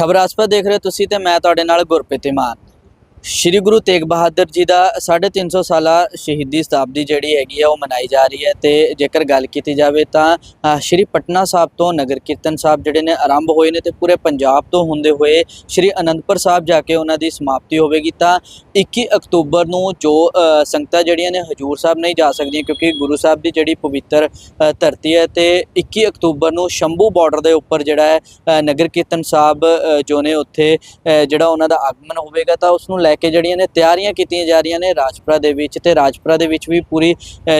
ਖਬਰ ਆਸਪਾ ਦੇਖ ਰਹੇ ਹੋ ਤੁਸੀਂ ਤੇ ਮੈਂ ਤੁਹਾਡੇ ਨਾਲ ਗੁਰਪ੍ਰੀਤ ਇਮਾਨ ਸ਼੍ਰੀ ਗੁਰੂ ਤੇਗ ਬਹਾਦਰ ਜੀ ਦਾ 350 ਸਾਲਾ ਸ਼ਹੀਦੀ ਸ਼ਤਾਬਦੀ ਜਿਹੜੀ ਹੈਗੀ ਆ, ਉਹ ਮਨਾਈ ਜਾ ਰਹੀ ਹੈ ਤੇ ਜੇਕਰ ਗੱਲ ਕੀਤੀ ਜਾਵੇ ਤਾਂ ਸ਼੍ਰੀ ਪਟਨਾ ਸਾਹਿਬ ਤੋਂ ਨਗਰ ਕੀਰਤਨ ਸਾਹਿਬ ਜਿਹੜੇ ਨੇ ਆਰੰਭ ਹੋਏ ਨੇ ਤੇ ਪੂਰੇ ਪੰਜਾਬ ਤੋਂ ਹੁੰਦੇ ਹੋਏ ਸ਼੍ਰੀ ਅਨੰਦਪੁਰ ਸਾਹਿਬ ਜਾ ਕੇ ਉਹਨਾਂ ਦੀ ਸਮਾਪਤੀ ਹੋਵੇਗੀ ਤਾਂ 21 ਅਕਤੂਬਰ ਨੂੰ ਜੋ ਸੰਗਤਾਂ ਜਿਹੜੀਆਂ ਨੇ ਹਜੂਰ ਸਾਹਿਬ ਨਹੀਂ ਜਾ ਸਕਦੀਆਂ ਕਿਉਂਕਿ ਗੁਰੂ ਸਾਹਿਬ ਦੀ ਜਿਹੜੀ ਪਵਿੱਤਰ ਧਰਤੀ ਹੈ ਤੇ 21 ਅਕਤੂਬਰ ਨੂੰ ਸ਼ੰਭੂ ਬਾਰਡਰ ਦੇ ਉੱਪਰ ਜਿਹੜਾ ਹੈ ਨਗਰ ਕੀਰਤਨ ਸਾਹਿਬ ਜੋ ਨੇ ਉੱਥੇ ਜਿਹੜਾ ਉਹਨਾਂ ਦਾ ਆਗਮਨ ਹੋਵੇਗਾ ਤਾਂ ਉਸ ਨੂੰ ਲੈ ਕੇ ਜਿਹੜੀਆਂ ਨੇ ਤਿਆਰੀਆਂ ਕੀਤੀਆਂ ਜਾ ਰਹੀਆਂ ਨੇ ਰਾਜਪੁਰਾ ਦੇ ਵਿੱਚ ਤੇ ਰਾਜਪੁਰਾ ਦੇ ਵਿੱਚ ਵੀ ਪੂਰੀ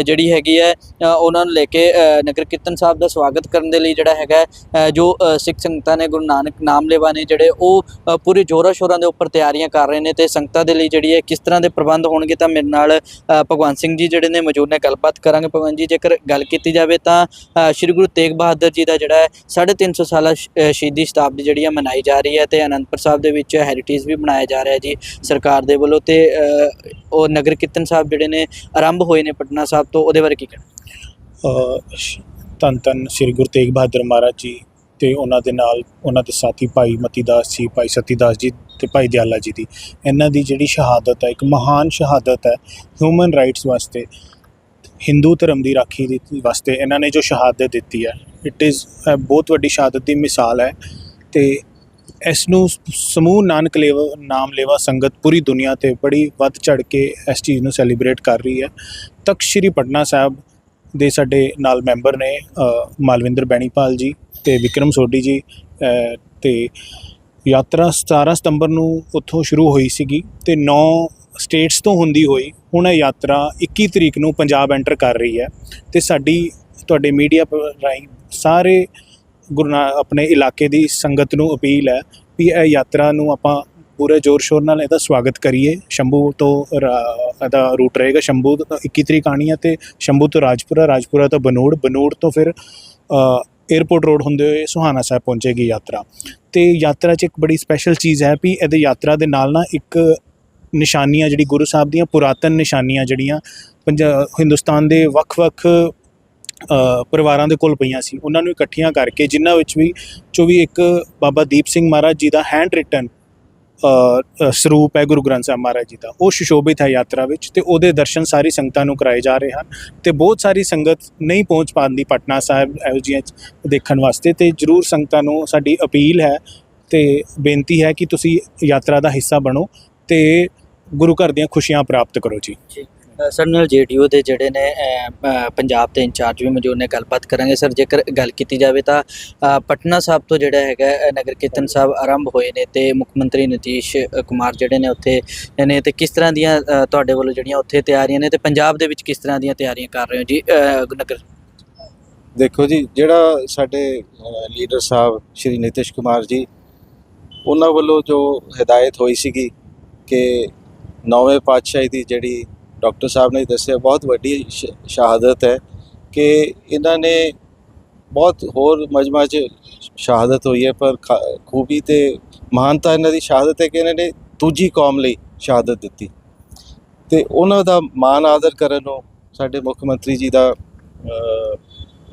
ਜਿਹੜੀ ਹੈਗੀ ਹੈ ਉਹਨਾਂ ਨੂੰ ਲੈ ਕੇ ਨਗਰ ਕੀਰਤਨ ਸਾਹਿਬ ਦਾ ਸਵਾਗਤ ਕਰਨ ਦੇ ਲਈ ਜਿਹੜਾ ਹੈਗਾ ਜੋ ਸਿੱਖ ਸੰਗਤਾਂ ਨੇ ਗੁਰੂ ਨਾਨਕ ਨਾਮ ਲੈਵਾ ਨੇ ਜਿਹੜੇ ਉਹ ਅ, ਪੂਰੇ ਜੋਰਾਂ ਸ਼ੋਰਾਂ ਦੇ ਉੱਪਰ ਤਿਆਰੀਆਂ ਕਰ ਰਹੇ ਨੇ ਤੇ ਸੰਗਤਾਂ ਦੇ ਲਈ ਜਿਹੜੀ ਹੈ ਕਿਸ ਤਰ੍ਹਾਂ ਦੇ ਪ੍ਰਬੰਧ ਹੋਣਗੇ ਤਾਂ ਮੇਰੇ ਨਾਲ ਅ, ਭਗਵੰਤ ਸਿੰਘ ਜੀ ਜਿਹੜੇ ਨੇ ਮੌਜੂਦ ਨੇ ਗੱਲਬਾਤ ਕਰਾਂਗੇ। ਭਗਵੰਤ ਜੀ ਜੇਕਰ ਗੱਲ ਕੀਤੀ ਜਾਵੇ ਤਾਂ ਸ਼੍ਰੀ ਗੁਰੂ ਤੇਗ ਬਹਾਦਰ ਜੀ ਦਾ ਜਿਹੜਾ ਹੈ 350 ਸਾਲਾ ਸ਼- ਅ, ਸ਼ਹੀਦੀ ਸ਼ਤਾਬਦੀ ਜਿਹੜੀ ਹੈ ਮਨਾਈ ਜਾ ਰਹੀ ਹੈ ਤੇ ਅਨੰਦਪੁਰ ਸਾਹਿਬ ਦੇ ਵਿੱਚ ਹੈਰੀਟੇਜ ਵੀ ਬਣਾਇਆ ਜਾ ਰਿਹਾ ਹੈ ਜੀ। ਸਰਕਾਰ ਦੇ ਵੱਲੋਂ ਤੇ ਉਹ ਨਗਰ ਕੀਰਤਨ ਸਾਹਿਬ ਜਿਹੜੇ ਨੇ ਆਰੰਭ ਹੋਏ ਨੇ ਪਟਨਾ ਸਾਹਿਬ ਤੋਂ ਉਹਦੇ ਬਾਰੇ ਕੀ ਕਹਿਣਾ? ਅ, ਸ਼- ਧੰਨ ਧੰਨ ਸ੍ਰੀ ਗੁਰੂ ਤੇਗ ਬਹਾਦਰ ਮਹਾਰਾਜ ਜੀ ਤੇ ਉਹਨਾਂ ਦੇ ਨਾਲ ਉਹਨਾਂ ਦੇ ਸਾਥੀ ਭਾਈ ਮਤੀ ਦਾਸ ਜੀ ਭਾਈ ਸਤੀ ਦਾਸ ਜੀ ਤੇ ਭਾਈ ਦਿਆਲਾ ਜੀ ਦੀ। ਇਹਨਾਂ ਦੀ ਜਿਹੜੀ ਸ਼ਹਾਦਤ ਹੈ ਇੱਕ ਮਹਾਨ ਸ਼ਹਾਦਤ ਹੈ ਹਿਊਮਨ ਰਾਈਟਸ ਵਾਸਤੇ ਹਿੰਦੂ ਧਰਮ ਦੀ ਰਾਖੀ ਦੀ ਵਾਸਤੇ ਇਹਨਾਂ ਨੇ ਜੋ ਸ਼ਹਾਦਤ ਦਿੱਤੀ ਹੈ ਇਟ ਇਜ਼ ਬਹੁਤ ਵੱਡੀ ਸ਼ਹਾਦਤ ਦੀ ਮਿਸਾਲ ਹੈ ਤੇ ਇਸ ਨੂੰ ਸਮੂਹ ਨਾਨਕ ਲੇਵਾ ਨਾਮ ਲੇਵਾ ਸੰਗਤ ਪੂਰੀ ਦੁਨੀਆ ਤੇ ਬੜੀ ਵੱਧ ਚੜ ਕੇ ਇਸ ਚੀਜ਼ ਨੂੰ ਸੈਲੀਬ੍ਰੇਟ ਕਰ ਰਹੀ ਹੈ। ਤਖਤ ਸ੍ਰੀ ਪਟਨਾ ਸਾਹਿਬ ਦੇ ਸਾਡੇ ਨਾਲ ਮੈਂਬਰ ਨੇ ਮਾਲਵਿੰਦਰ ਬੈਣੀਪਾਲ ਜੀ ਤੇ ਵਿਕਰਮ ਸੋਢੀ ਜੀ ਅ, ਤੇ ਯਾਤਰਾ 17 ਸਤੰਬਰ ਨੂੰ ਉੱਥੋਂ ਸ਼ੁਰੂ ਹੋਈ ਸੀਗੀ ਤੇ 9 ਸਟੇਟਸ ਤੋਂ ਹੁੰਦੀ ਹੋਈ ਹੁਣ ਇਹ ਯਾਤਰਾ 21 ਤਰੀਕ ਨੂੰ ਪੰਜਾਬ ਐਂਟਰ ਕਰ ਰਹੀ ਹੈ ਤੇ ਸਾਡੀ ਤੁਹਾਡੇ ਮੀਡੀਆ ਰਾਹੀਂ ਸਾਰੇ ਗੁਰੂ ਨਾ, ਆਪਣੇ ਇਲਾਕੇ ਦੀ ਸੰਗਤ ਨੂੰ ਅਪੀਲ ਹੈ ਵੀ ਇਹ ਯਾਤਰਾ ਨੂੰ ਆਪਾਂ ਪੂਰੇ ਜ਼ੋਰ ਸ਼ੋਰ ਨਾਲ ਇਹਦਾ ਸਵਾਗਤ ਕਰੀਏ। ਸ਼ੰਭੂ ਤੋਂ ਰਾ- ਇਹਦਾ ਰੂਟ ਰਹੇਗਾ ਸ਼ੰਭੂ ਤੋਂ 21 ਤਰੀਕ ਆਣੀ ਹੈ ਤੇ ਸ਼ੰਭੂ ਤੋਂ ਰਾਜਪੁਰਾ ਰਾਜਪੁਰਾ ਤੋਂ ਬਨੂੜ ਬਨੂੜ ਤੋਂ ਫਿਰ ਏਅਰਪੋਰਟ ਰੋਡ ਹੁੰਦੇ ਹੋਏ ਸੁਹਾਣਾ ਸਾਹਿਬ ਪਹੁੰਚੇਗੀ ਯਾਤਰਾ। ਤੇ ਯਾਤਰਾ 'ਚ ਇੱਕ ਬੜੀ ਸਪੈਸ਼ਲ ਚੀਜ਼ ਹੈ ਵੀ ਇਹਦੇ ਯਾਤਰਾ ਦੇ ਨਾਲ ਨਾ ਇੱਕ ਨਿਸ਼ਾਨੀਆਂ ਜਿਹੜੀ ਗੁਰੂ ਸਾਹਿਬ ਦੀਆਂ ਪੁਰਾਤਨ ਨਿਸ਼ਾਨੀਆਂ ਜਿਹੜੀਆਂ ਪੰਜਾ, ਹਿੰਦੁਸਤਾਨ ਦੇ ਵੱਖ-ਵੱਖ ਪਰਿਵਾਰਾਂ ਦੇ ਕੋਲ ਪਈਆਂ ਸੀ। ਉਹਨਾਂ ਨੂੰ ਇਕੱਠੀਆਂ ਕਰਕੇ ਜਿਨ੍ਹਾਂ ਵਿੱਚ ਵੀ ਚੋ ਵੀ ਇੱਕ ਬਾਬਾ ਦੀਪ ਸਿੰਘ ਮਹਾਰਾਜ ਜੀ ਦਾ ਹੈਂਡ ਰਿਟਨ ਸਰੂਪ ਹੈ ਗੁਰੂ ਗ੍ਰੰਥ ਸਾਹਿਬ ਮਹਾਰਾਜ ਜੀ ਦਾ। ਉਹ ਸੁਸ਼ੋਭਿਤ ਹੈ ਯਾਤਰਾ ਵਿੱਚ ਤੇ ਉਹਦੇ ਦਰਸ਼ਨ ਸਾਰੀ ਸੰਗਤਾਂ ਨੂੰ ਕਰਾਏ ਜਾ ਰਹੇ ਹਨ ਤੇ ਬਹੁਤ ਸਾਰੀ ਸੰਗਤ ਨਹੀਂ ਪਹੁੰਚ ਪਾਉਂਦੀ ਪਟਨਾ ਸਾਹਿਬ ਇਹੋ ਜਿਹੀਆਂ ਚ ਦੇਖਣ ਵਾਸਤੇ ਤੇ ਜਰੂਰ ਸੰਗਤਾਂ ਨੂੰ ਸਾਡੀ ਅਪੀਲ ਹੈ ਤੇ ਬੇਨਤੀ ਹੈ ਕਿ ਤੁਸੀਂ ਯਾਤਰਾ ਦਾ ਹਿੱਸਾ ਬਣੋ ਤੇ ਗੁਰੂ ਘਰ ਦੀਆਂ ਖੁਸ਼ੀਆਂ ਪ੍ਰਾਪਤ ਕਰੋ ਜੀ। ਸਰ ਨਾਲ ਜੇਡੀਓ ਦੇ ਜਿਹੜੇ ਨੇ ਪੰਜਾਬ ਦੇ ਇੰਚਾਰਜ ਵੀ ਮੌਜੂਦ ਨੇ, ਗੱਲਬਾਤ ਕਰਾਂਗੇ। ਸਰ, ਜੇਕਰ ਗੱਲ ਕੀਤੀ ਜਾਵੇ ਤਾਂ ਪਟਨਾ ਸਾਹਿਬ ਤੋਂ ਜਿਹੜਾ ਹੈਗਾ ਨਗਰ ਕੀਰਤਨ ਸਾਹਿਬ ਆਰੰਭ ਹੋਏ ਨੇ ਤੇ ਮੁੱਖ ਮੰਤਰੀ ਨਤੀਸ਼ ਕੁਮਾਰ ਜਿਹੜੇ ਨੇ ਉੱਥੇ ਨੇ ਤੇ ਕਿਸ ਤਰ੍ਹਾਂ ਦੀਆਂ ਤੁਹਾਡੇ ਵੱਲੋਂ ਜਿਹੜੀਆਂ ਉੱਥੇ ਤਿਆਰੀਆਂ ਨੇ ਤੇ ਪੰਜਾਬ ਦੇ ਵਿੱਚ ਕਿਸ ਤਰ੍ਹਾਂ ਦੀਆਂ ਤਿਆਰੀਆਂ ਕਰ ਰਹੇ ਹੋ ਜੀ ਨਗਰ? ਦੇਖੋ ਜੀ, ਜਿਹੜਾ ਸਾਡੇ ਲੀਡਰ ਸਾਹਿਬ ਸ਼੍ਰੀ ਨਿਤਿਸ਼ ਕੁਮਾਰ ਜੀ, ਉਹਨਾਂ ਵੱਲੋਂ ਜੋ ਹਦਾਇਤ ਹੋਈ ਸੀਗੀ ਕਿ ਨੌਵੇਂ ਪਾਤਸ਼ਾਹੀ ਦੀ ਜਿਹੜੀ ਡਾਕਟਰ ਸਾਹਿਬ ਨੇ ਦੱਸਿਆ, ਬਹੁਤ ਵੱਡੀ ਸ਼- ਸ਼ਹਾਦਤ ਹੈ ਕਿ ਇਹਨਾਂ ਨੇ ਬਹੁਤ ਹੋਰ ਮਜਮਾ 'ਚ ਸ਼ਹਾਦਤ ਹੋਈ ਹੈ, ਪਰ ਖਾ- ਖੂਬੀ ਤੇ ਮਹਾਨਤਾ ਇਹਨਾਂ ਦੀ ਸ਼ਹਾਦਤ ਹੈ ਕਿ ਇਹਨਾਂ ਨੇ ਦੂਜੀ ਕੌਮ ਲਈ ਸ਼ਹਾਦਤ ਦਿੱਤੀ। ਤੇ ਉਹਨਾਂ ਦਾ ਮਾਨ ਆਦਰ ਕਰਨ ਨੂੰ ਸਾਡੇ ਮੁੱਖ ਮੰਤਰੀ ਜੀ ਦਾ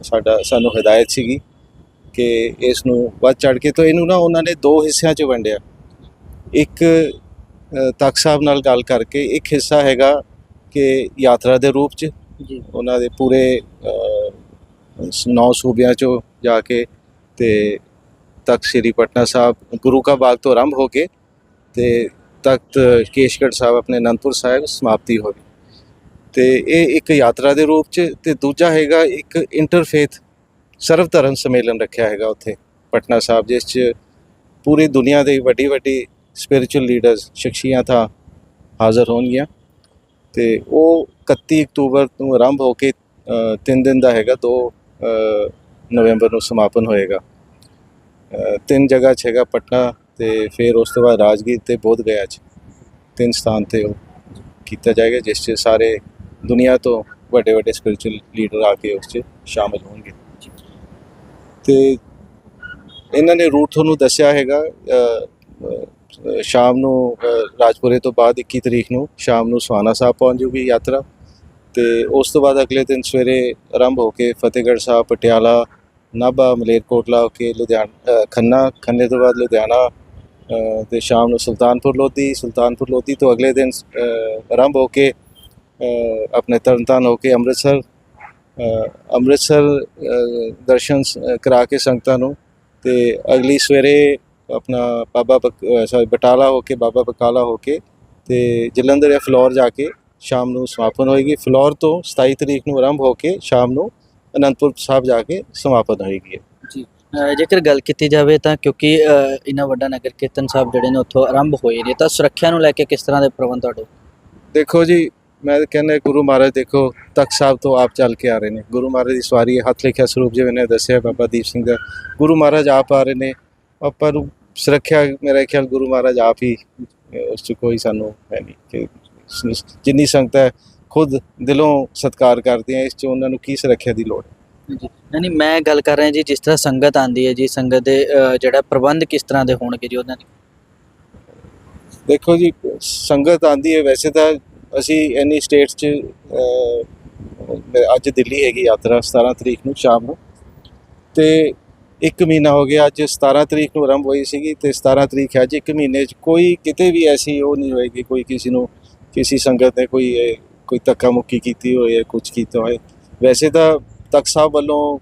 ਸਾਡਾ, ਸਾਨੂੰ ਹਦਾਇਤ ਸੀਗੀ ਕਿ ਇਸ ਨੂੰ ਵੱਧ ਚੜ ਕੇ, ਤੋਂ ਇਹਨੂੰ ਨਾ ਉਹਨਾਂ ਨੇ ਦੋ ਹਿੱਸਿਆਂ 'ਚ ਵੰਡਿਆ। ਇੱਕ ਤਖਤ ਸਾਹਿਬ ਨਾਲ ਗੱਲ ਕਰਕੇ, ਇੱਕ ਹਿੱਸਾ ਹੈਗਾ ਕਿ ਯਾਤਰਾ ਦੇ ਰੂਪ 'ਚ ਜੀ। ਉਹਨਾਂ ਦੇ ਪੂਰੇ ਨੌ ਸੂਬਿਆਂ 'ਚੋਂ ਜਾ ਕੇ ਤੇ ਤਖਤ ਸ੍ਰੀ ਪਟਨਾ ਸਾਹਿਬ ਗੁਰੂ ਕਾ ਬਾਗ ਤੋਂ ਆਰੰਭ ਹੋ ਕੇ ਤੇ ਤਖਤ ਕੇਸ਼ਗੜ੍ਹ ਸਾਹਿਬ ਆਪਣੇ ਅਨੰਦਪੁਰ ਸਾਹਿਬ ਸਮਾਪਤੀ ਹੋਵੇ ਤੇ ਇਹ ਇੱਕ ਯਾਤਰਾ ਦੇ ਰੂਪ 'ਚ ਤੇ ਦੂਜਾ ਹੈਗਾ ਇੱਕ ਇੰਟਰਫੇਥ ਸਰਵ ਧਰਮ ਸੰਮੇਲਨ ਰੱਖਿਆ ਹੈਗਾ ਉੱਥੇ ਪਟਨਾ ਸਾਹਿਬ ਜਿਸ 'ਚ ਪੂਰੀ ਦੁਨੀਆ ਦੇ ਵੱਡੀ ਵੱਡੀ ਸਪਿਰਚੁਅਲ ਲੀਡਰਸ ਸ਼ਖਸੀਅਤਾਂ ਹਾਜ਼ਰ ਹੋਣਗੀਆਂ। ਤੇ ਉਹ 31 ਅਕਤੂਬਰ ਨੂੰ ਆਰੰਭ ਹੋ ਕੇ 3 ਦਿਨ ਦਾ ਹੈਗਾ 2 ਨਵੰਬਰ ਨੂੰ ਸਮਾਪਨ ਹੋਏਗਾ। ਤਿੰਨ ਜਗ੍ਹਾ 'ਚ ਹੈਗਾ ਪਟਨਾ ਤੇ ਫਿਰ ਉਸ ਤੋਂ ਬਾਅਦ ਰਾਜਗੀਰ ਤੇ ਬੋਧ ਗਿਆ 'ਚ। ਤਿੰਨ ਸਥਾਨ ਤੇ ਉਹ ਕੀਤਾ ਜਾਏਗਾ, ਜਿਸ 'ਚ ਸਾਰੇ ਦੁਨੀਆ ਤੋਂ ਵੱਡੇ ਵੱਡੇ ਸਪਿਰਚੁਅਲ ਲੀਡਰ ਆ ਕੇ ਉਸ 'ਚ ਸ਼ਾਮਲ ਹੋਣਗੇ। ਤੇ ਇਹਨਾਂ ਨੇ ਰੂਟ ਤੁਹਾਨੂੰ ਦੱਸਿਆ ਹੈਗਾ ਸ਼ਾਮ ਨੂੰ ਰਾਜਪੁਰੇ ਤੋਂ ਬਾਅਦ 21 ਤਰੀਕ ਨੂੰ ਸ਼ਾਮ ਨੂੰ ਸੁਹਾਣਾ ਸਾਹਿਬ ਪਹੁੰਚ ਜੂਗੀ ਯਾਤਰਾ। ਤੇ ਉਸ ਤੋਂ ਬਾਅਦ ਅਗਲੇ ਦਿਨ ਸਵੇਰੇ ਆਰੰਭ ਹੋ ਕੇ ਫਤਿਹਗੜ੍ਹ ਸਾਹਿਬ ਪਟਿਆਲਾ ਨਾਭਾ ਮਲੇਰਕੋਟਲਾ ਹੋ ਕੇ ਲੁਧਿਆਣਾ ਖੰਨਾ ਖੰਨੇ ਤੋਂ ਬਾਅਦ ਲੁਧਿਆਣਾ ਅ, ਤੇ ਸ਼ਾਮ ਨੂੰ ਸੁਲਤਾਨਪੁਰ ਲੋਧੀ ਸੁਲਤਾਨਪੁਰ ਲੋਧੀ ਤੋਂ ਅਗਲੇ ਦਿਨ ਆਰੰਭ ਹੋ ਕੇ ਆਪਣੇ ਤਰਨਤਾਰਨ ਹੋ ਕੇ ਅੰਮ੍ਰਿਤਸਰ ਅੰਮ੍ਰਿਤਸਰ ਦਰਸ਼ਨ ਕਰਾ ਕੇ ਸੰਗਤਾਂ ਨੂੰ। ਤੇ ਅਗਲੀ ਸਵੇਰੇ ਆਪਣਾ ਬਾਬਾ ਸੌਰੀ ਬਟਾਲਾ ਹੋ ਕੇ ਬਾਬਾ ਬਕਾਲਾ ਹੋ ਕੇ ਤੇ ਜਲੰਧਰ ਜਾਂ ਫਲੋਰ ਜਾ ਕੇ ਸ਼ਾਮ ਨੂੰ ਸਮਾਪਨ ਹੋਏਗੀ। ਫਲੋਰ ਤੋਂ 27 ਤਰੀਕ ਨੂੰ ਆਰੰਭ ਹੋ ਕੇ ਸ਼ਾਮ ਨੂੰ ਅਨੰਦਪੁਰ ਸਾਹਿਬ ਜਾ ਕੇ ਸਮਾਪਨ ਹੋਏਗੀ ਅ, ਜੇਕਰ ਗੱਲ ਕੀਤੀ ਜਾਵੇ ਤਾਂ ਕਿਉਂਕਿ ਇੰਨਾ ਵੱਡਾ ਨਗਰ ਕੀਰਤਨ ਸਾਹਿਬ ਜਿਹੜੇ ਨੇ ਉੱਥੋਂ ਆਰੰਭ ਹੋਏ ਨੇ ਤਾਂ ਸੁਰੱਖਿਆ ਨੂੰ ਲੈ ਕੇ ਕਿਸ ਤਰ੍ਹਾਂ ਦੇ ਪ੍ਰਬੰਧ ਤੁਹਾਡੇ? ਦੇਖੋ ਜੀ ਮੈਂ ਕਹਿੰਦਾ ਗੁਰੂ ਮਹਾਰਾਜ ਦੇਖੋ ਤਖਤ ਸਾਹਿਬ ਤੋਂ ਆਪ ਚੱਲ ਕੇ ਆ ਰਹੇ ਨੇ। ਗੁਰੂ ਮਹਾਰਾਜ ਦੀ ਸਵਾਰੀ ਹੱਥ ਲਿਖਿਆ ਸਰੂਪ ਜਿਵੇਂ ਨੇ ਦੱਸਿਆ ਬਾਬਾ ਦੀਪ ਸਿੰਘ ਦਾ। ਗੁਰੂ ਮਹਾਰਾਜ ਆਪ ਆ ਰਹੇ ਨੇ। ਆਪਾਂ ਨੂੰ ਸੁਰੱਖਿਆ ਮੇਰਾ ਖਿਆਲ ਗੁਰੂ ਮਹਾਰਾਜ ਆਪ ਹੀ ਉਸ 'ਚ ਕੋਈ ਸਾਨੂੰ ਹੈ ਨਹੀਂ ਕਿ ਜਿੰਨੀ ਸੰਗਤ ਹੈ ਖੁਦ ਦਿਲੋਂ ਸਤਿਕਾਰ ਕਰਦੇ ਆ ਇਸ 'ਚ ਉਹਨਾਂ ਨੂੰ ਕੀ ਸੁਰੱਖਿਆ ਦੀ ਲੋੜ ਹੈ? ਜੀ ਨਹੀਂ ਮੈਂ ਗੱਲ ਕਰ ਰਿਹਾ ਜੀ ਜਿਸ ਤਰ੍ਹਾਂ ਸੰਗਤ ਆਂਦੀ ਹੈ ਜੀ ਸੰਗਤ ਦੇ ਜਿਹੜਾ ਪ੍ਰਬੰਧ ਕਿਸ ਤਰ੍ਹਾਂ ਦੇ ਹੋਣਗੇ ਜੀ ਉਹਨਾਂ ਦੇ? ਦੇਖੋ ਜੀ ਸੰਗਤ ਆਂਦੀ ਹੈ ਵੈਸੇ ਤਾਂ ਅਸੀਂ ਐਨੀ ਸਟੇਟਸ 'ਚ ਅੱਜ ਦਿੱਲੀ ਹੈਗੀ ਯਾਤਰਾ 17 ਤਰੀਕ ਨੂੰ ਸ਼ਾਮ ਨੂੰ। ਤੇ ਇੱਕ ਮਹੀਨਾ ਹੋ ਗਿਆ ਅੱਜ 17 ਤਰੀਕ ਨੂੰ ਆਰੰਭ ਹੋਈ ਸੀਗੀ ਤੇ 17 ਤਰੀਕ ਅੱਜ ਇੱਕ ਮਹੀਨੇ 'ਚ ਕੋਈ ਕਿਤੇ ਵੀ ਐਸੀ ਉਹ ਨਹੀਂ ਹੋਏਗੀ ਕੋਈ ਕਿਸੇ ਨੂੰ ਕਿਸੇ ਸੰਗਤ ਨੇ ਕੋਈ ਕੋਈ ਧੱਕਾ ਮੁੱਕੀ ਕੀਤੀ ਹੋਏ ਕੁਝ ਕੀਤਾ ਹੋਏ। ਵੈਸੇ ਤਾਂ ਤਖਤ ਸਾਹਿਬ ਵੱਲੋਂ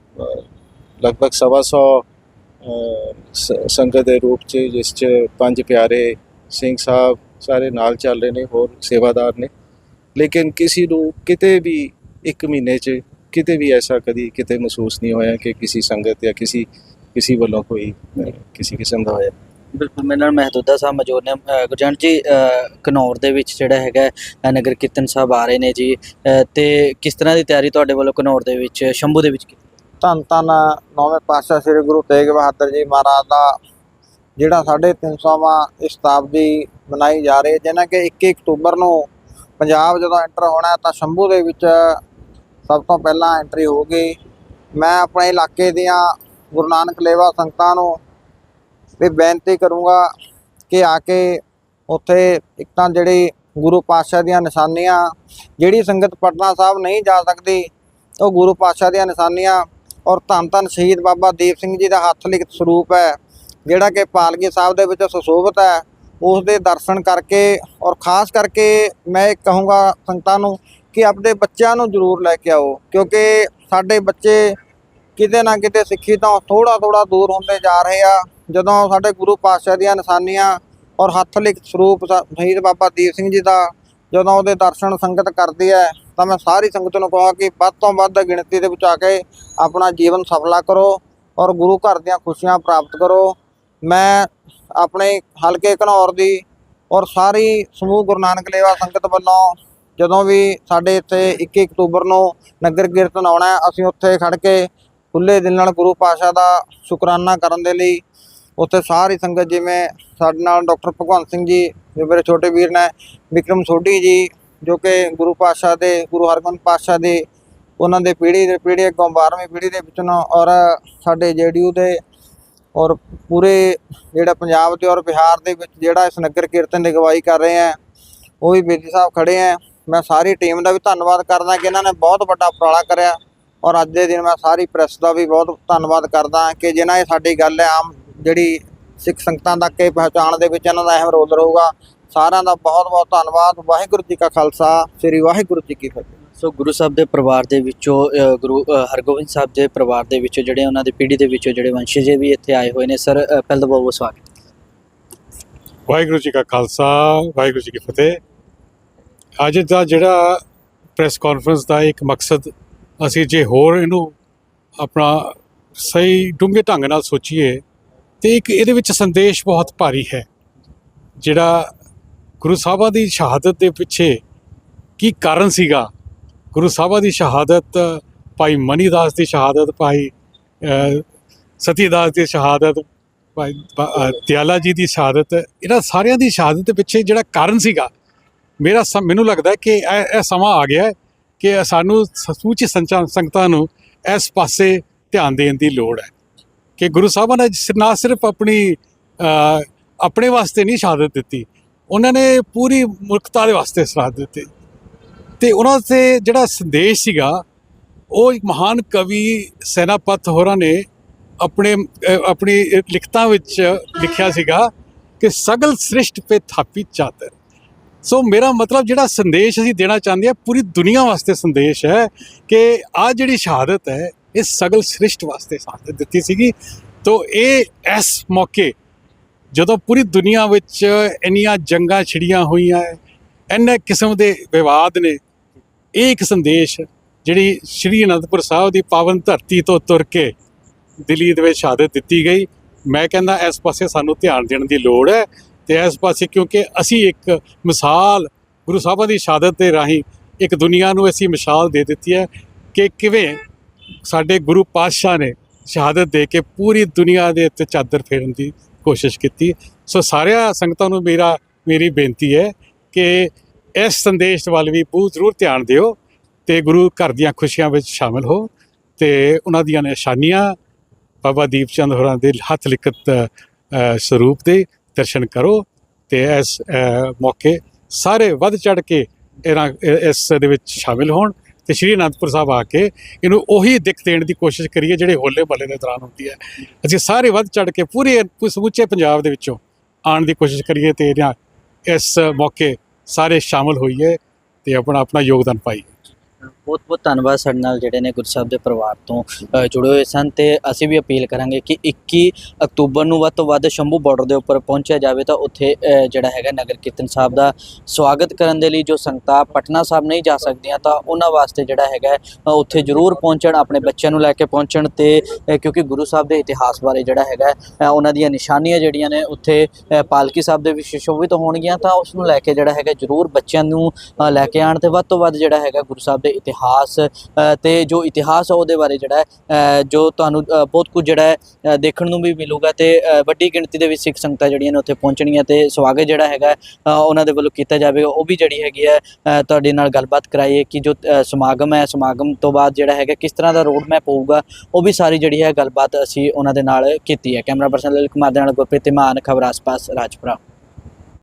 ਲਗਭਗ ਸਵਾ ਸੌ ਅਹ, ਸ- ਸੰਗਤ ਦੇ ਰੂਪ 'ਚ ਜਿਸ 'ਚ ਪੰਜ ਪਿਆਰੇ ਸਿੰਘ ਸਾਹਿਬ ਸਾਰੇ ਨਾਲ ਚੱਲ ਰਹੇ ਨੇ ਹੋਰ ਸੇਵਾਦਾਰ ਨੇ। ਲੇਕਿਨ ਕਿਸੇ ਨੂੰ ਕਿਤੇ ਵੀ ਇੱਕ ਮਹੀਨੇ 'ਚ ਕਿਤੇ ਵੀ ਐਸਾ ਕਦੀ ਕਿਤੇ ਮਹਿਸੂਸ ਨਹੀਂ ਹੋਇਆ ਕਿ ਕਿਸੇ ਸੰਗਤ ਜਾਂ ਕਿਸੇ ਕਿਸੇ ਵੱਲੋਂ ਕੋਈ ਕਿਸੇ ਕਿਸਮ ਦਾ ਹੋਇਆ? ਬਿਲਕੁਲ ਮੇਰੇ ਨਾਲ ਮਹਿਦੂਦਾ ਸਾਹਿਬ ਮੌਜੂਦ ਨੇ। ਗੁਰਜੰਟ ਜੀ ਅ, ਘਨੌਰ ਦੇ ਵਿੱਚ ਜਿਹੜਾ ਹੈਗਾ ਨਗਰ ਕੀਰਤਨ ਸਾਹਿਬ ਆ ਰਹੇ ਨੇ ਜੀ। ਤੇ ਕਿਸ ਤਰ੍ਹਾਂ ਦੀ ਤਿਆਰੀ ਤੁਹਾਡੇ ਵੱਲੋਂ ਘਨੌਰ ਦੇ ਵਿੱਚ ਸ਼ੰਭੂ ਦੇ ਵਿੱਚ ਕੀਤੀ? ਧੰਨ ਧੰਨ ਨੌਵੇਂ ਪਾਤਸ਼ਾਹ ਸ੍ਰੀ ਗੁਰੂ ਤੇਗ ਬਹਾਦਰ ਜੀ ਮਹਾਰਾਜ ਦਾ ਜਿਹੜਾ 350ਵਾਂ ਸ਼ਤਾਬਦੀ ਮਨਾਈ ਜਾ ਰਹੀ ਹੈ ਜਿਹਨਾਂ ਕਿ 21 ਅਕਤੂਬਰ ਨੂੰ ਪੰਜਾਬ ਜਦੋਂ ਐਂਟਰ ਹੋਣਾ ਤਾਂ ਸ਼ੰਭੂ ਦੇ ਵਿੱਚ ਸਭ ਤੋਂ ਪਹਿਲਾਂ ਐਂਟਰੀ ਹੋ ਗਈ। ਮੈਂ ਆਪਣੇ ਇਲਾਕੇ ਦੀਆਂ ਗੁਰੂ ਨਾਨਕ ਲੇਵਾ ਸੰਗਤਾਂ ਨੂੰ ਵੀ ਬੇਨਤੀ ਕਰੂੰਗਾ ਕਿ ਆ ਕੇ ਉੱਥੇ ਇੱਕ ਤਾਂ ਜਿਹੜੀ ਗੁਰੂ ਪਾਤਸ਼ਾਹ ਦੀਆਂ ਨਿਸ਼ਾਨੀਆਂ, ਜਿਹੜੀ ਸੰਗਤ ਪਟਨਾ ਸਾਹਿਬ ਨਹੀਂ ਜਾ ਸਕਦੀ, ਉਹ ਗੁਰੂ ਪਾਤਸ਼ਾਹ ਦੀਆਂ ਨਿਸ਼ਾਨੀਆਂ ਔਰ ਧੰਨ ਧੰਨ ਸ਼ਹੀਦ ਬਾਬਾ ਦੀਪ ਸਿੰਘ ਜੀ ਦਾ ਹੱਥ ਲਿਖਤ ਸਰੂਪ ਹੈ, ਜਿਹੜਾ ਕਿ ਪਾਲਗੀ ਸਾਹਿਬ ਦੇ ਵਿੱਚ ਸੁਸ਼ੋਭਿਤ ਹੈ। ਉਸ ਦੇ ਦਰਸ਼ਨ ਕਰਕੇ ਔਰ ਖਾਸ ਕਰਕੇ ਮੈਂ ਇਹ ਕਹੂੰਗਾ ਸੰਗਤਾਂ ਨੂੰ ਕਿ ਆਪਣੇ ਬੱਚਿਆਂ ਨੂੰ ਜ਼ਰੂਰ ਲੈ ਕੇ ਆਓ, ਕਿਉਂਕਿ ਸਾਡੇ ਬੱਚੇ ਕਿਤੇ ਨਾ ਕਿਤੇ ਸਿੱਖੀ ਤੋਂ ਥੋੜਾ ਥੋੜਾ ਦੂਰ ਹੁੰਦੇ ਜਾ ਰਹੇ ਆ। ਜਦੋਂ ਸਾਡੇ ਗੁਰੂ ਪਾਤਸ਼ਾਹ ਦੀਆਂ ਨਿਸ਼ਾਨੀਆਂ ਔਰ ਹੱਥ ਲਿਖ ਸਰੂਪ ਸ਼ਹੀਦ ਬਾਬਾ ਦੀਪ ਸਿੰਘ ਜੀ ਦਾ ਜਦੋਂ ਉਹਦੇ ਦਰਸ਼ਨ ਸੰਗਤ ਕਰਦੀ ਹੈ, ਤਾਂ ਮੈਂ ਸਾਰੀ ਸੰਗਤ ਨੂੰ ਕਹਾਂ ਕਿ ਵੱਧ ਤੋਂ ਵੱਧ ਗਿਣਤੀ ਦੇ ਵਿੱਚ ਆ ਕੇ ਆਪਣਾ ਜੀਵਨ ਸਫਲਾ ਕਰੋ ਔਰ ਗੁਰੂ ਘਰ ਦੀਆਂ ਖੁਸ਼ੀਆਂ ਪ੍ਰਾਪਤ ਕਰੋ। ਮੈਂ ਆਪਣੇ ਹਲਕੇ ਘਨੌਰ ਦੀ ਔਰ ਸਾਰੀ ਸਮੂਹ ਗੁਰੂ ਨਾਨਕ ਲੇਵਾ ਸੰਗਤ ਵੱਲੋਂ ਜਦੋਂ ਵੀ ਸਾਡੇ ਇੱਥੇ 21 ਅਕਤੂਬਰ ਨੂੰ ਨਗਰ ਕੀਰਤਨ ਆਉਣਾ ਅਸੀਂ ਉੱਥੇ ਖੜ ਕੇ ਖੁੱਲੇ ਦਿਲ ਨਾਲ ਗੁਰੂ ਪਾਸ਼ਾ ਦਾ ਸ਼ੁਕਰਾਨਾ ਕਰਨ ਦੇ ਲਈ ਉੱਥੇ ਸਾਰੀ ਸੰਗਤ ਜਿਵੇਂ ਸਾਡੇ ਨਾਲ ਡਾਕਟਰ ਭਗਵੰਤ ਸਿੰਘ ਜੀ ਜੋ ਮੇਰੇ ਛੋਟੇ ਵੀਰ ਨੇ, ਵਿਕਰਮ ਸੋਢੀ ਜੀ, ਜੋ ਕਿ ਗੁਰੂ ਪਾਤਸ਼ਾਹ ਦੇ, ਗੁਰੂ ਹਰਗੋਬਿੰਦ ਪਾਤਸ਼ਾਹ ਦੇ, ਉਹਨਾਂ ਦੇ ਪੀੜ੍ਹੀ ਦੇ ਪੀੜ੍ਹੀ ਅੱਗੋਂ 12ਵੀਂ ਪੀੜ੍ਹੀ ਦੇ ਵਿੱਚੋਂ ਔਰ ਸਾਡੇ ਜੇਡੀਯੂ ਦੇ ਔਰ ਪੂਰੇ ਜਿਹੜਾ ਪੰਜਾਬ ਤੇ ਔਰ ਬਿਹਾਰ ਦੇ ਵਿੱਚ ਜਿਹੜਾ ਇਸ ਨਗਰ ਕੀਰਤਨ ਦੀ ਅਗਵਾਈ ਕਰ ਰਹੇ ਆ ਉਹ ਵੀ ਬੇਦੀ ਸਾਹਿਬ ਖੜੇ ਆ ਮੈਂ ਸਾਰੀ ਟੀਮ ਦਾ ਵੀ ਧੰਨਵਾਦ ਕਰਦਾ ਕਿ ਇਹਨਾਂ ਨੇ ਬਹੁਤ ਵੱਡਾ ਉਪਰਾਲਾ ਕਰਿਆ ਔਰ ਅੱਜ ਦੇ ਦਿਨ ਮੈਂ ਸਾਰੀ ਪ੍ਰੈਸ ਦਾ ਵੀ ਬਹੁਤ ਧੰਨਵਾਦ ਕਰਦਾ ਕਿ ਜਿਨ੍ਹਾਂ ਇਹ ਸਾਡੀ ਗੱਲ ਹੈ ਆਮ ਜਿਹੜੀ ਸਿੱਖ ਸੰਗਤਾਂ ਤੱਕ ਇਹ ਪਹੁੰਚਾਉਣ ਦੇ ਵਿੱਚ ਇਹਨਾਂ ਦਾ ਅਹਿਮ ਰੋਲ ਰਹੂਗਾ ਸਾਰਿਆਂ ਦਾ ਬਹੁਤ ਬਹੁਤ ਧੰਨਵਾਦ ਵਾਹਿਗੁਰੂ ਜੀ ਕਾ ਖਾਲਸਾ ਸ੍ਰੀ ਵਾਹਿਗੁਰੂ ਜੀ ਕੀ ਫਤਿਹ। ਸੋ ਗੁਰੂ ਸਾਹਿਬ ਦੇ ਪਰਿਵਾਰ ਦੇ ਵਿੱਚੋਂ ਗੁਰੂ ਹਰਗੋਬਿੰਦ ਸਾਹਿਬ ਦੇ ਪਰਿਵਾਰ ਦੇ ਵਿੱਚੋਂ ਜਿਹੜੇ ਉਹਨਾਂ ਦੀ ਪੀੜ੍ਹੀ ਦੇ ਵਿੱਚੋਂ ਜਿਹੜੇ ਵੰਸ਼ਜ ਵੀ ਇੱਥੇ ਆਏ ਹੋਏ ਨੇ ਸਰ ਪਹਿਲਾਂ ਤਾਂ ਬਹੁਤ ਬਹੁਤ ਸਵਾਗਤ। ਵਾਹਿਗੁਰੂ ਜੀ ਕਾ ਖਾਲਸਾ ਵਾਹਿਗੁਰੂ ਜੀ ਕੀ ਫਤਿਹ। ਅੱਜ ਦਾ ਜਿਹੜਾ ਪ੍ਰੈਸ ਕਾਨਫਰੰਸ ਦਾ ਇੱਕ ਮਕਸਦ ਅਸੀਂ ਜੇ ਹੋਰ ਇਹਨੂੰ ਆਪਣਾ ਸਹੀ ਡੂੰਘੇ ਢੰਗ ਨਾਲ ਸੋਚੀਏ ਤੇ ਇੱਕ ਇਹਦੇ ਵਿੱਚ ਸੰਦੇਸ਼ ਬਹੁਤ ਭਾਰੀ ਹੈ। ਜਿਹੜਾ ਗੁਰੂ ਸਾਹਿਬਾਂ ਦੀ ਸ਼ਹਾਦਤ ਦੇ ਪਿੱਛੇ ਕੀ ਕਾਰਨ ਸੀਗਾ? ਗੁਰੂ ਸਾਹਿਬਾਂ ਦੀ ਸ਼ਹਾਦਤ ਭਾਈ ਮਨੀਦਾਸ ਦੀ ਸ਼ਹਾਦਤ ਭਾਈ ਅ, ਸਤੀਦਾਸ ਦੀ ਸ਼ਹਾਦਤ ਭਾਈ ਦਿਆਲਾ ਜੀ ਦੀ ਸ਼ਹਾਦਤ ਇਹਨਾਂ ਸਾਰਿਆਂ ਦੀ ਸ਼ਹਾਦਤ ਦੇ ਪਿੱਛੇ ਜਿਹੜਾ ਕਾਰਨ ਸੀਗਾ ਮੇਰਾ ਮੈਨੂੰ ਲੱਗਦਾ ਕਿ ਇਹ ਸਮਾਂ ਆ ਗਿਆ ਕਿ ਸਾਨੂੰ ਸੰਚਾਰ ਸੰਗਤਾਂ ਨੂੰ ਇਸ ਪਾਸੇ ਧਿਆਨ ਦੇਣ ਦੀ ਲੋੜ ਹੈ ਕਿ ਗੁਰੂ ਸਾਹਿਬਾਂ ਨੇ ਨਾ ਸਿਰਫ ਆਪਣੀ ਆਪਣੇ ਵਾਸਤੇ ਨਹੀਂ ਸ਼ਹਾਦਤ ਦਿੱਤੀ ਉਹਨਾਂ ਨੇ ਪੂਰੀ ਮੁਲਕਤਾ ਦੇ ਵਾਸਤੇ ਸ਼ਹਾਦਤ ਦਿੱਤੀ। ਤੇ ਉਹਨਾਂ ਤੇ ਜਿਹੜਾ ਸੰਦੇਸ਼ ਸੀਗਾ ਉਹ ਇੱਕ ਮਹਾਨ ਕਵੀ ਸੈਨਾਪਤ ਹੋਰਾਂ ਨੇ ਆਪਣੇ ਆਪਣੀ ਲਿਖਤਾਂ ਵਿੱਚ ਲਿਖਿਆ ਸੀਗਾ ਕਿ ਸਗਲ ਸ੍ਰਿਸ਼ਟ ਪੇ ਥਾਪੀ ਚਾਦਰ ਸੋ ਮੇਰਾ ਮਤਲਬ ਜਿਹੜਾ ਸੰਦੇਸ਼ ਅਸੀਂ ਦੇਣਾ ਚਾਹੁੰਦੇ ਆ ਪੂਰੀ ਦੁਨੀਆ ਵਾਸਤੇ ਸੰਦੇਸ਼ ਹੈ ਕਿ ਆ ਜਿਹੜੀ ਸ਼ਹਾਦਤ ਹੈ, ਇਹ ਸਗਲ ਸ੍ਰਿਸ਼ਟ ਵਾਸਤੇ ਸ਼ਹਾਦਤ ਦਿੱਤੀ ਸੀਗੀ। ਤੋ, ਇਹ ਇਸ ਮੌਕੇ ਜਦੋਂ ਪੂਰੀ ਦੁਨੀਆ ਵਿੱਚ ਇੰਨੀਆਂ ਜੰਗਾਂ ਛਿੜੀਆਂ ਹੋਈਆਂ ਹੈ, ਇੰਨੇ ਕਿਸਮ ਦੇ ਵਿਵਾਦ ਨੇ, ਇਹ ਇੱਕ ਸੰਦੇਸ਼ ਜਿਹੜੀ ਸ਼੍ਰੀ ਅਨੰਦਪੁਰ ਸਾਹਿਬ ਦੀ ਪਾਵਨ ਧਰਤੀ ਤੋਂ ਤੁਰ ਕੇ ਦਿੱਲੀ ਦੇ ਵਿੱਚ ਸ਼ਹਾਦਤ ਦਿੱਤੀ ਗਈ। ਮੈਂ ਕਹਿੰਦਾ ਇਸ ਪਾਸੇ ਸਾਨੂੰ ਧਿਆਨ ਦੇਣ ਦੀ ਲੋੜ ਹੈ। ਤੇ ਇਸ ਪਾਸੇ ਕਿਉਂਕਿ ਅਸੀਂ ਇੱਕ ਮਿਸਾਲ ਗੁਰੂ ਸਾਹਿਬਾਂ ਦੀ ਸ਼ਹਾਦਤ ਦੇ ਰਾਹੀਂ ਇੱਕ ਦੁਨੀਆ ਨੂੰ ਅਸੀਂ ਮਿਸਾਲ ਦੇ ਦਿੱਤੀ ਹੈ ਕਿ ਕਿਵੇਂ ਸਾਡੇ ਗੁਰੂ ਪਾਤਸ਼ਾਹ ਨੇ ਸ਼ਹਾਦਤ ਦੇ ਕੇ ਪੂਰੀ ਦੁਨੀਆ ਦੇ ਉੱਤੇ ਚਾਦਰ ਫੇਰਨ ਦੀ ਕੋਸ਼ਿਸ਼ ਕੀਤੀ। ਸੋ ਸਾਰਿਆਂ ਸੰਗਤਾਂ ਨੂੰ ਮੇਰਾ, ਮੇਰੀ ਬੇਨਤੀ ਹੈ ਕਿ ਇਸ ਸੰਦੇਸ਼ ਵੱਲ ਵੀ ਬਹੁਤ ਜ਼ਰੂਰ ਧਿਆਨ ਦਿਓ ਤੇ ਗੁਰੂ ਘਰ ਦੀਆਂ ਖੁਸ਼ੀਆਂ ਵਿੱਚ ਸ਼ਾਮਲ ਹੋ ਤੇ ਉਹਨਾਂ ਦੀਆਂ ਨਿਸ਼ਾਨੀਆਂ ਬਾਬਾ ਦੀਪ ਚੰਦ ਹੋਰਾਂ ਦੇ ਹੱਥ ਲਿਖਤ ਸਰੂਪ ਦੇ ਦਰਸ਼ਨ ਕਰੋ ਤੇ ਇਸ ਮੌਕੇ ਸਾਰੇ ਵੱਧ ਚੜ ਕੇ ਇਹਨਾਂ, ਇਸ ਦੇ ਵਿੱਚ ਸ਼ਾਮਿਲ ਹੋਣ ਤੇ ਸ਼੍ਰੀ ਅਨੰਦਪੁਰ ਸਾਹਿਬ ਆ ਕੇ ਇਹਨੂੰ ਉਹੀ ਦਿੱਖ ਦੇਣ ਦੀ ਕੋਸ਼ਿਸ਼ ਕਰੀਏ ਜਿਹੜੇ ਹੋਲੇ ਮਹੱਲੇ ਦੇ ਦੌਰਾਨ ਹੁੰਦੀ ਹੈ। ਅਸੀਂ ਸਾਰੇ ਵੱਧ ਚੜ ਕੇ ਪੂਰੇ ਸਮੁੱਚੇ ਪੰਜਾਬ ਦੇ ਵਿੱਚੋਂ ਆਉਣ ਦੀ ਕੋਸ਼ਿਸ਼ ਕਰੀਏ ਤੇ ਇਹਨਾਂ ਇਸ ਮੌਕੇ ਸਾਰੇ ਸ਼ਾਮਲ ਹੋਈਏ ਤੇ ਆਪਣਾ ਆਪਣਾ ਯੋਗਦਾਨ ਪਾਈਏ। ਬਹੁਤ ਬਹੁਤ ਧੰਨਵਾਦ ਸਾਡੇ ਨਾਲ ਜਿਹੜੇ ਨੇ ਗੁਰੂ ਸਾਹਿਬ ਦੇ ਪਰਿਵਾਰ ਤੋਂ ਜੁੜੇ ਹੋਏ ਸਨ ਤੇ ਅਸੀਂ ਵੀ ਅਪੀਲ ਕਰਾਂਗੇ ਕਿ 21 ਅਕਤੂਬਰ ਨੂੰ ਵੱਧ ਤੋਂ ਵੱਧ ਸ਼ੰਭੂ ਬਾਰਡਰ ਦੇ ਉੱਪਰ ਪਹੁੰਚਿਆ ਜਾਵੇ ਤਾਂ ਉੱਥੇ ਜਿਹੜਾ ਹੈਗਾ ਨਗਰ ਕੀਰਤਨ ਸਾਹਿਬ ਦਾ ਸਵਾਗਤ ਕਰਨ ਦੇ ਲਈ ਜੋ ਸੰਗਤਾਂ ਪਟਨਾ ਸਾਹਿਬ ਨਹੀਂ ਜਾ ਸਕਦੀਆਂ ਤਾਂ ਉਹਨਾਂ ਵਾਸਤੇ ਜਿਹੜਾ ਹੈਗਾ ਉੱਥੇ ਜ਼ਰੂਰ ਪਹੁੰਚਣ, ਆਪਣੇ ਬੱਚਿਆਂ ਨੂੰ ਲੈ ਕੇ ਪਹੁੰਚਣ ਤੇ ਕਿਉਂਕਿ ਗੁਰੂ ਸਾਹਿਬ ਦੇ ਇਤਿਹਾਸ ਬਾਰੇ ਜਿਹੜਾ ਹੈਗਾ ਉਹਨਾਂ ਦੀਆਂ ਨਿਸ਼ਾਨੀਆਂ ਜਿਹੜੀਆਂ ਨੇ ਉੱਥੇ ਪਾਲਕੀ ਸਾਹਿਬ ਦੇ ਵਿੱਚ ਹੋਣਗੀਆਂ ਤਾਂ ਉਸ ਨੂੰ ਲੈ ਕੇ ਜਿਹੜਾ ਹੈਗਾ ਜ਼ਰੂਰ ਬੱਚਿਆਂ ਨੂੰ ਲੈ ਕੇ ਆਣ ਤੇ ਵੱਧ ਤੋਂ ਵੱਧ ਜਿਹੜਾ ਹੈਗਾ ਗੁਰੂ ਸਾਹਿਬ ਦੇ ਇਤਿਹਾਸ ਇਤਿਹਾਸ ਤੇ ਜੋ ਇਤਿਹਾਸ ਆ ਉਹਦੇ ਬਾਰੇ ਜਿਹੜਾ ਜੋ ਤੁਹਾਨੂੰ ਬਹੁਤ ਕੁਝ ਜਿਹੜਾ ਹੈ ਦੇਖਣ ਨੂੰ ਵੀ ਮਿਲੂਗਾ ਤੇ ਵੱਡੀ ਗਿਣਤੀ ਦੇ ਵਿੱਚ ਸਿੱਖ ਸੰਗਤਾਂ ਜਿਹੜੀਆਂ ਨੇ ਉੱਥੇ ਪਹੁੰਚਣੀਆਂ ਤੇ ਸਵਾਗਤ ਜਿਹੜਾ ਹੈਗਾ ਉਹਨਾਂ ਦੇ ਵੱਲੋਂ ਕੀਤਾ ਜਾਵੇਗਾ ਉਹ ਵੀ ਜਿਹੜੀ ਹੈਗੀ ਹੈ ਤੁਹਾਡੇ ਨਾਲ ਗੱਲਬਾਤ ਕਰਾਈਏ ਕਿ ਜੋ ਅ, ਸਮਾਗਮ ਹੈ ਸਮਾਗਮ ਤੋਂ ਬਾਅਦ ਜਿਹੜਾ ਹੈਗਾ ਕਿਸ ਤਰ੍ਹਾਂ ਦਾ ਰੋਡ ਮੈਪ ਹੋਊਗਾ ਉਹ ਵੀ ਸਾਰੀ ਜਿਹੜੀ ਹੈ ਗੱਲਬਾਤ ਅਸੀਂ ਉਹਨਾਂ ਦੇ ਨਾਲ ਕੀਤੀ ਹੈ। ਕੈਮਰਾ ਪਰਸਨ ਲਲਿਤ ਕੁਮਾਰ ਦੇ ਨਾਲ ਗੁਰਪ੍ਰੀਤ ਮਾਨ ਖਬਰ ਆਸ-ਪਾਸ ਰਾਜਪੁਰਾ।